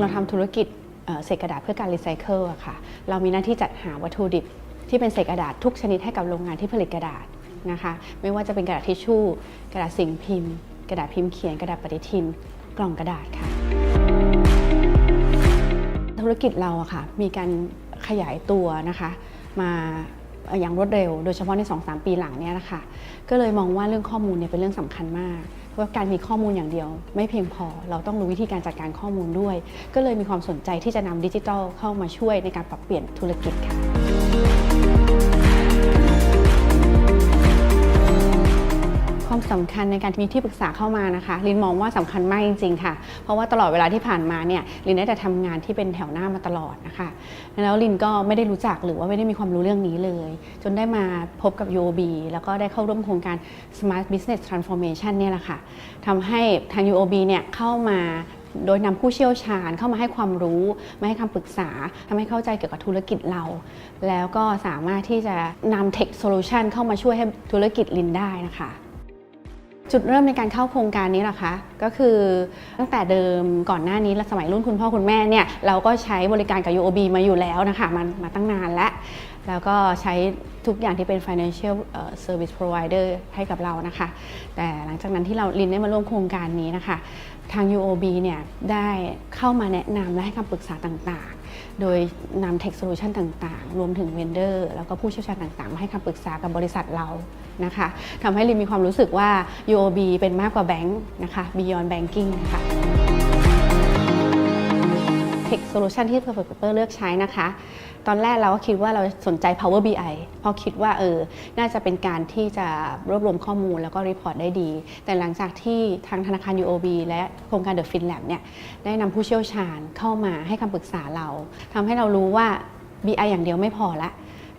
เราทำธุรกิจเอ่อเศษกระดาษเพื่อการรีไซเคิลอะค่ะ เรามีหน้าที่จัดหาวัตถุดิบที่เป็นเศษกระดาษทุกชนิดให้กับโรงงานที่ผลิตกระดาษนะคะ ไม่ว่าจะเป็นกระดาษทิชชู่ กระดาษสิ่งพิมพ์ กระดาษพิมพ์เขียน กระดาษปฏิทิน กล่องกระดาษค่ะ ธุรกิจเราอะค่ะ มีการขยายตัวนะคะ มา อย่างรวดเร็ว โดยเฉพาะใน 2-3 ปีหลังเนี่ยนะคะก็เลยมองว่าเรื่องข้อมูลเนี่ยเป็นเรื่องสำคัญมากเพราะว่าการมีข้อมูลอย่างเดียว ไม่เพียงพอเราต้องรู้วิธีการจัดการข้อมูลด้วย ก็เลยมีความสนใจที่จะนำดิจิทัลเข้ามาช่วยในการปรับเปลี่ยนธุรกิจค่ะ คัญในการมีที่ปรึกษาเข้ามานะคะลินมองว่าสำคัญมากจริงๆค่ะ เพราะว่าตลอดเวลาที่ผ่านมาเนี่ยลินได้แต่ทำงานที่เป็นแถวหน้ามาตลอดนะคะแล้วลินก็ไม่ได้รู้จักหรือว่าไม่ได้มีความรู้เรื่องนี้เลย จนได้มาพบกับ UOB แล้วก็ได้เข้าร่วมโครงการ Smart Business Transformation เนี่ยแหละค่ะทำให้ทาง UOB เนี่ยเข้ามาโดยนำผู้เชี่ยวชาญเข้ามาให้ความรู้ มาให้คำปรึกษาทำให้เข้าใจเกี่ยวกับธุรกิจเรา แล้วก็สามารถที่จะนำ Tech Solution เข้ามาช่วยให้ธุรกิจลินได้นะคะ จุดเริ่มในการเข้าโครงการนี้ล่ะคะก็คือตั้งแต่เดิมก่อนหน้านี้และสมัยรุ่นคุณพ่อคุณแม่เนี่ยเราก็ใช้บริการกับ UOB มาอยู่แล้วนะคะมันมาตั้งนานแล้ว แล้วก็ใช้ทุกอย่างที่เป็น financial service provider ให้กับเรานะคะ แต่หลังจากนั้นที่เราลินได้มาร่วมโครงการนี้นะคะ ทาง UOB เนี่ยได้เข้ามาแนะนำและให้คำปรึกษาต่างๆ โดยนำ tech solution ต่างๆ รวมถึง vendor แล้วก็ผู้เชี่ยวชาญต่างๆ มาให้คำปรึกษากับบริษัทเรานะคะทำให้ลินมีความรู้สึกว่า UOB เป็นมากกว่าแบงค์นะคะ beyond banking ค่ะ Tech Solution ที่ Perfect Paper เลือกใช้นะคะ ตอนแรกเราก็คิดว่าเราสนใจ Power BI เพราะคิดว่าเออ น่าจะเป็นการที่จะรวบรวมข้อมูลแล้วก็รีพอร์ตได้ดี แต่หลังจากที่ทางธนาคาร UOB และโครงการ The FinLab เนี่ย ได้นำผู้เชี่ยวชาญเข้ามาให้คำปรึกษาเรา ทำให้เรารู้ว่า BI อย่างเดียวไม่พอละ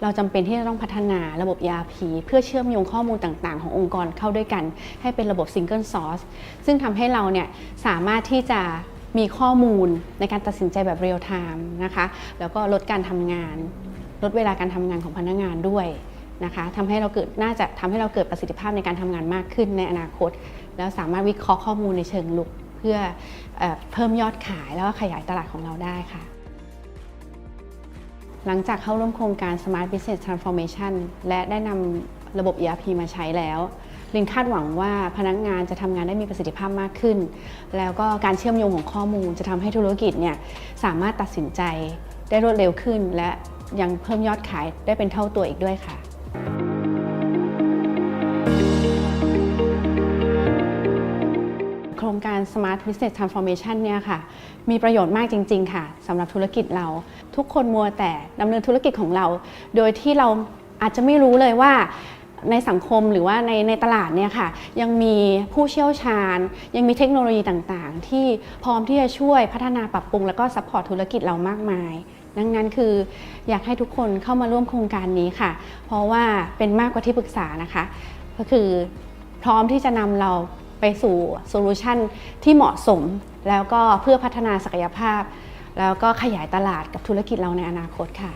เราจำเป็นที่จะต้องพัฒนาระบบ ERP เพื่อเชื่อมโยงข้อมูลต่างๆ ขององค์กรเข้าด้วยกัน ให้เป็นระบบ Single Source ซึ่งทำให้เราเนี่ยสามารถที่จะ มีข้อมูลในการตัดสินใจแบบเรียลไทม์นะคะ แล้วก็ลดการทำงาน ลดเวลาการทำงานของพนักงานด้วยนะคะทำให้เราเกิดน่าจะทำให้เราเกิดประสิทธิภาพในการทำงานมากขึ้นในอนาคต แล้วสามารถวิเคราะห์ข้อมูลในเชิงลุก เพื่อเออเพิ่มยอดขายแล้วก็ขยายตลาดของเราได้ค่ะ หลังจากเข้าร่วมโครงการ Smart Business Transformation และได้นำระบบ ERP มาใช้แล้ว ลินคาดหวังว่าพนักงานจะทำงานได้มีประสิทธิภาพมากขึ้น แล้วก็การเชื่อมโยงของข้อมูลจะทำให้ธุรกิจเนี่ยสามารถตัดสินใจได้รวดเร็วขึ้น และยังเพิ่มยอดขายได้เป็นเท่าตัวอีกด้วยค่ะโครงการ Smart Business Transformation เนี่ยค่ะ มีประโยชน์มากจริง ๆ ค่ะสำหรับธุรกิจเรา ทุกคนมัวแต่ดำเนินธุรกิจของเรา โดยที่เราอาจจะไม่รู้เลยว่า ในสังคมหรือว่าในในตลาดเนี่ยค่ะยังมีผู้เชี่ยวชาญ ยังมีเทคโนโลยีต่างๆ ที่พร้อมที่จะช่วยพัฒนาปรับปรุง แล้วก็ซัพพอร์ตธุรกิจเรามากมาย ดังนั้นคืออยากให้ทุกคนเข้ามาร่วมโครงการนี้ค่ะ เพราะว่าเป็นมากกว่าที่ปรึกษานะคะ ก็คือพร้อมที่จะนำเราไปสู่โซลูชันที่เหมาะสม แล้วก็เพื่อพัฒนาศักยภาพ แล้วก็ขยายตลาดกับธุรกิจเราในอนาคตค่ะ